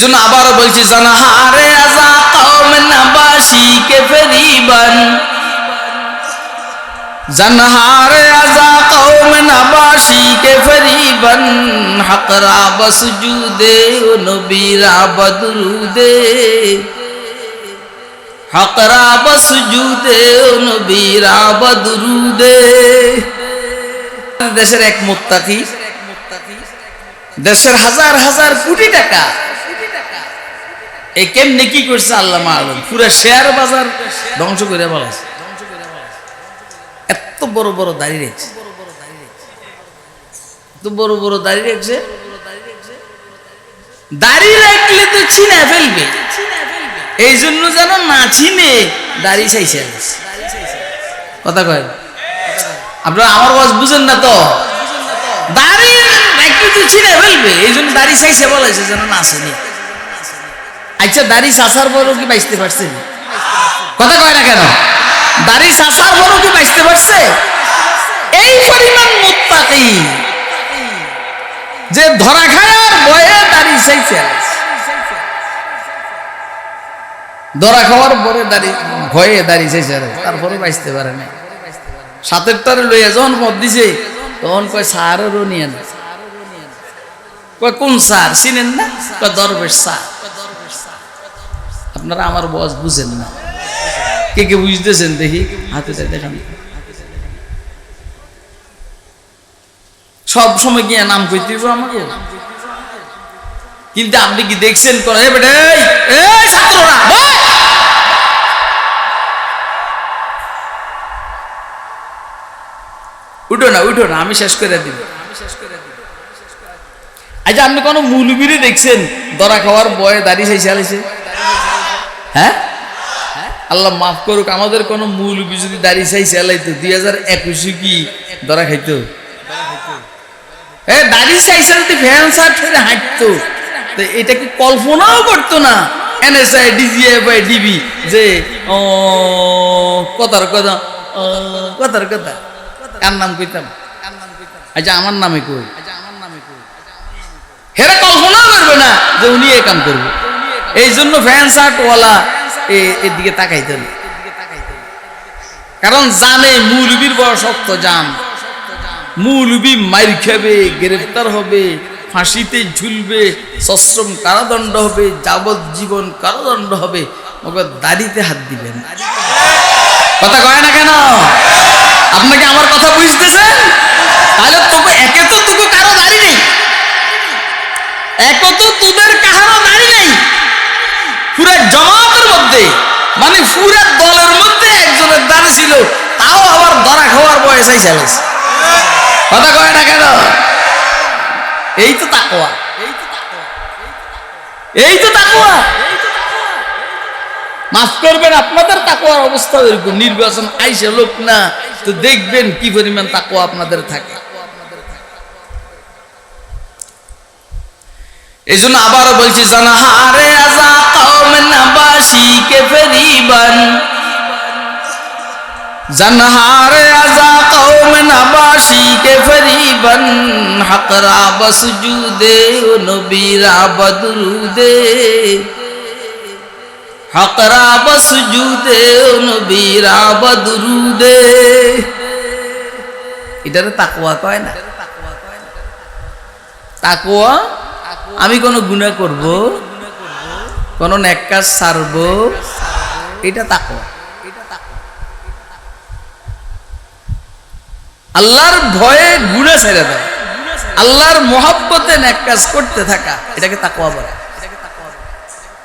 জন্য আবারও বলছি জানাহারে আজা কওম নাবাসি কে ফেরিবান। জানহারে আজা কওম নাবাসি কে ফেরিবান। হকরা বসজুদে ও নবীরা বদরুদে হকরা বসজুদে ও নবীরা বদরুদে দেশের এক মুত্তাকি, দেশের হাজার হাজার কোটি টাকা এই কেমনে কি করছে আল্লাহ মালুম পুরো শেয়ার বাজার ধ্বংস করে বলাছে এত বড় বড় দাঁড়িয়ে রেখেছে। এত বড় বড় দাঁড়িয়ে রেখেছে। দাড়ি রাখলে তো ছিনা ফেলবে। এই জন্য যেন না ছিনে দাড়ি চাইছে কথা কয়। আপনারা আমার ওয়াজ বুঝেন না তো? দাড়ি রাখলে তো ছিনে ফেলবে। এই জন্য দাড়ি চাইছে বলেছে যেন না আসেনি আচ্ছা দাড়ি চাষার বড় কি বাঁচতে পারছে? কথা কয় না কেন? দাড়ি চাষার বড় কি বাঁচতে পারছে? এই পরিমাণ মুত্তাকি। যে ধরা খায় আর বয়ে দাড়ি চাইছে ধরা খাওয়ার পরে দাড়ি, ভয়ে দাড়ি চাইছে তারপরে বাঁচতে পারে না সাতের তারে লইয়া যখন মত দিছে, তখন কয় সারেরও নিয়ে না কয়, কোন সার চিনেন না? কয়, দরবেশ সার আপনারা আমার বস বুঝেন না। কে কে বুঝতেছেন দেখি, হাতে চাই দেখান। সব সময় গিয়ে নাম কইতে আমাকে। কিন্তু আপনি কি দেখছেন! উঠো না উঠো না, আমি শেষ করে দিব। আচ্ছা আপনি কোনো মৌলবীরে দেখছেন? দরা খাওয়ার বয়ে দাড়ি চাইছে হ্যাঁ? আল্লাহ মাফ করুক, আমাদের কোনো মৌলবী যদি দাড়ি চাইছে আলাইতো দুই হাজার একুশে কি দরা খাইতো? এ, দাড়ি চাইছে হাঁটতো। তো এটা কি কল্পনাও করতো না? ডিবি, যে কথা। কার নাম কইতাম? আচ্ছা আমার নামে কই? হেরা কল্পনাও করবে না যে উনি এ কাম করবে। এই জন্য ফ্যান শার্টওয়ালা এর দিকে তাকাইতে কারণ জানে মৌলবীর বড় শক্ত জান। মৌলবী মাইর খাবে, গ্রেফতার হবে, ফাঁসিতে ঝুলবে, সশ্রম কারাদণ্ড হবে, যাবজ্জীবন কারাদণ্ড হবে ওকে দাড়িতে হাত দিবেন। কথা কয় না কেন? আপনাকে আমার কথা বুঝতেছেন তাহলে তবু একে তো তবু কারও দাড়ি নেই। একে তো তোদের কাহারও দাড়ি নেই পুরো জমাতের মধ্যে মানে পুরো দলের মধ্যে একজনের দাড়ি ছিল, তাও আবার ধরা খাওয়ার বয়সাই চালিয়েছে কথা কয় না কেন? এই তো তাকোয়া এই তো তাকোয়া মাফ করবেন, আপনাদের তাকোয়ার অবস্থা এরকম, নির্বাচন আইসে লোক না, তো দেখবেন কি পরিমাণ তাকোয়া আপনাদের থাকে। এই জন্য আবারও বলছি জানাহারে আজা কওম নাবাসি কে ফেরিবান জানহারে আজা কওম নাবাসি কে ফেরিবান হকরা বসজুদে ও নবীরা বদরুদে। হকরা বসজুদে ও নবীরা বদরুদে। এটারে তাকওয়া কয় না? তাকওয়া? আমি কোনো গুণা করব? কোন নেক কাজ সারব। এটা তাকো আল্লাহর ভয়ে গুণা ছেড়ে দেয় আল্লাহর মহাব্বতে নেককাজ করতে থাকা, এটাকে তাকোয়া বলে।